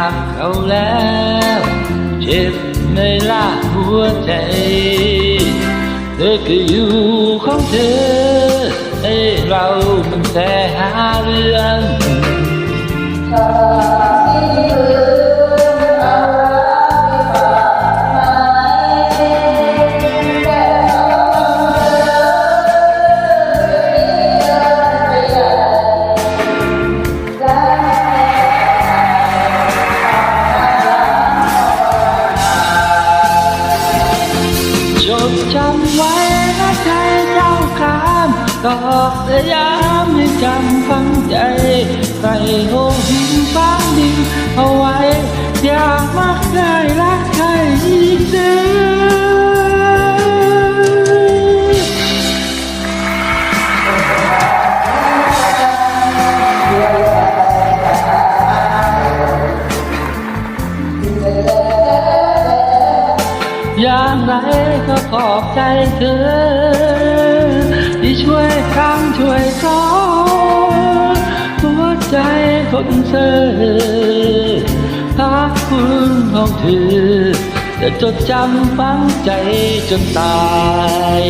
ามเขาแล้วเจ็บในล่าหัวใจ เธอคืออยู่ของเธอให้เรามันแต่หาเรื่อง อกพยายามให้จำฝังใจใส่โลหินฟ้าดินเอาไว้ อยากมักได้รักใครอีกเด้อยางไรก็ขอบใจเธอ คนเธอพาคุณของเธอจะจดจำฝังใจจนตาย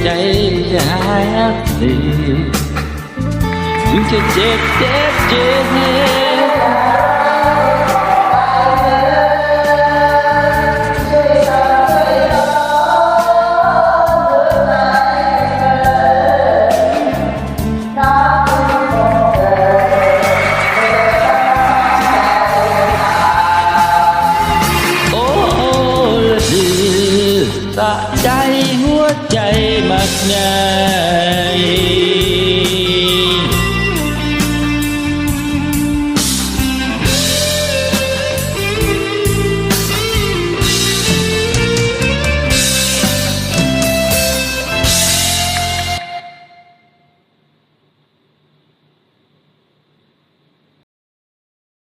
หัวใจจะห สะใจหัวใจมักง่าย